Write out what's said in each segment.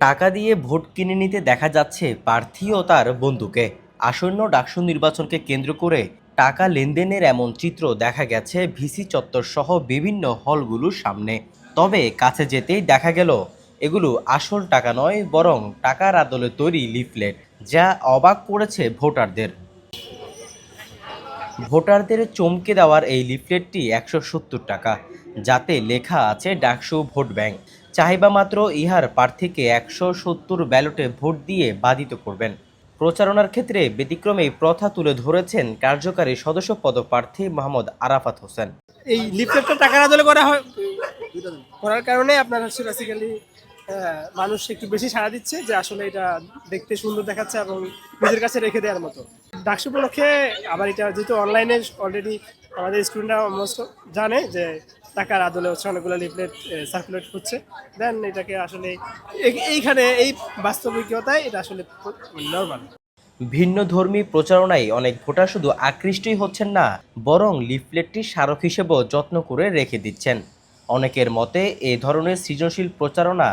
টাকা দিয়ে ভোট কিনে নিতে দেখা যাচ্ছে প্রার্থী ও তার বন্ধুকে। আসন্ন ডাকসু নির্বাচনকে কেন্দ্র করে টাকা লেনদেনের এমন চিত্র দেখা গেছে ভিসি চত্বর সহ বিভিন্ন হলগুলোর সামনে। তবে কাছে যেতেই দেখা গেল, এগুলো আসল টাকা নয়, বরং টাকার আদলে তৈরি লিফলেট, যা অবাক করেছে ভোটারদের। ভোটারদের চমকে দেওয়ার এই লিফলেটটি একশো সত্তর টাকা, যাতে লেখা আছে ডাকসু ভোট ব্যাংক। চাহিবা মাত্র ইহার প্রার্থীকে একশো সত্তর ব্যালটে ভোট দিয়ে বাধিত করবেন। প্রচারণার ক্ষেত্রে ব্যতিক্রমে প্রথা তুলে ধরেছেন কার্যকারী সদস্য পদপ্রার্থী মোহাম্মদ আরাফাত হোসেন। এই লিফলেটটা টাকার আদলে করা হয়? করার কারণে আপনার হচ্ছে বেসিক্যালি মানুষ একটু বেশি সাড়া দিচ্ছে যে আসলে এটা দেখতে সুন্দর দেখাচ্ছে এবং নিজের কাছে রেখে দেওয়ার মতো। ডাকসু উপলক্ষে আবার এটা যেহেতু অনলাইনে অলরেডি আমাদের স্টুডেন্টরা অলমোস্ট জানে যে টাকার আদলে হচ্ছে অনেকগুলো লিফলেট সার্কুলেট হচ্ছে। দেন এটাকে আসলে এইখানে এই বাস্তবিকতায় এটা আসলে নর্মাল ভিন্ন ধর্মী প্রচারণায় অনেক ভোটার শুধু আকৃষ্টই হচ্ছেন না বরং লিফলেটটি স্মারক হিসেবেও যত্ন করে রেখে দিচ্ছেন। অনেকের মতে এ ধরনের সৃজনশীল প্রচারণা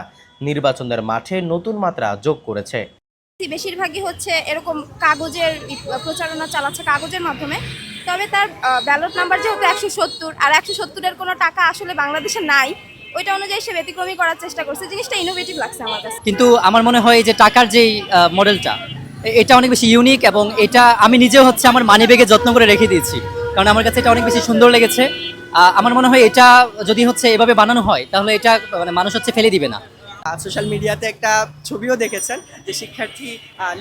নির্বাচনের মাঠে নতুন মাত্রা যোগ করেছে। বেশিরভাগই হচ্ছে এরকম কাগজের প্রচারণা চালাচ্ছে কাগজের মাধ্যমে। তবে তার ব্যালট নাম্বার যেহেতু একশো সত্তর আর একশো সত্তরের কোনো টাকা আসলে বাংলাদেশে নাই ওইটা অনুযায়ী সে ব্যতিক্রমী করার চেষ্টা করছে। জিনিসটা ইনোভেটিভ লাগছে আমার কাছে। কিন্তু আমার মনে হয় যে টাকার আহ, মডেলটা এটা অনেক বেশি ইউনিক এবং এটা আমি নিজেও হচ্ছে আমার মানি ব্যাগে যত্ন করে রেখে দিয়েছি। কারণ আমার কাছে এটা অনেক বেশি সুন্দর লেগেছে। আমার মনে হয় এটা যদি হচ্ছে এভাবে বানানো হয় তাহলে এটা মানে মানুষ হচ্ছে ফেলে দিবে না। সোশ্যাল মিডিয়াতে একটা ছবিও দেখেছেন যে শিক্ষার্থী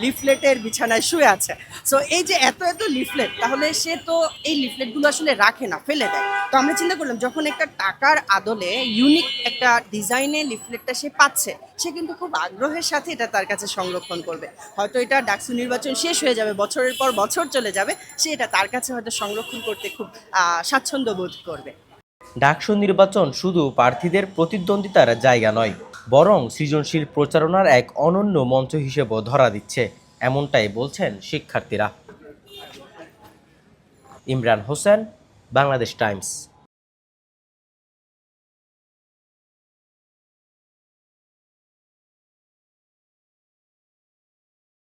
লিফলেটের বিছানায় শুয়ে আছে। সো এই যে এত এত লিফলেট তাহলে সে তো এই লিফলেটগুলো আসলে রাখে না, ফেলে দেয়। তো আমরা চিন্তা করলাম, যখন একটা টাকার আদলে ইউনিক একটা ডিজাইনে লিফলেটটা সে পাচ্ছে, সে কিন্তু খুব আগ্রহের সাথে এটা তার কাছে সংরক্ষণ করবে। হয়তো এটা ডাকসু নির্বাচন শেষ হয়ে যাবে, বছরের পর বছর চলে যাবে, সে এটা তার কাছে হয়তো সংরক্ষণ করতে খুব স্বাচ্ছন্দ্য বোধ করবে। ডাকসু নির্বাচন শুধু প্রার্থীদের প্রতিদ্বন্দ্বিতার জায়গা নয় বরং সৃজনশীল প্রচারণার এক অনন্য মঞ্চ হিসেবেও ধরা দিচ্ছে, এমনটাই বলছেন শিক্ষার্থীরা। ইমরান হোসেন, বাংলাদেশ টাইমস।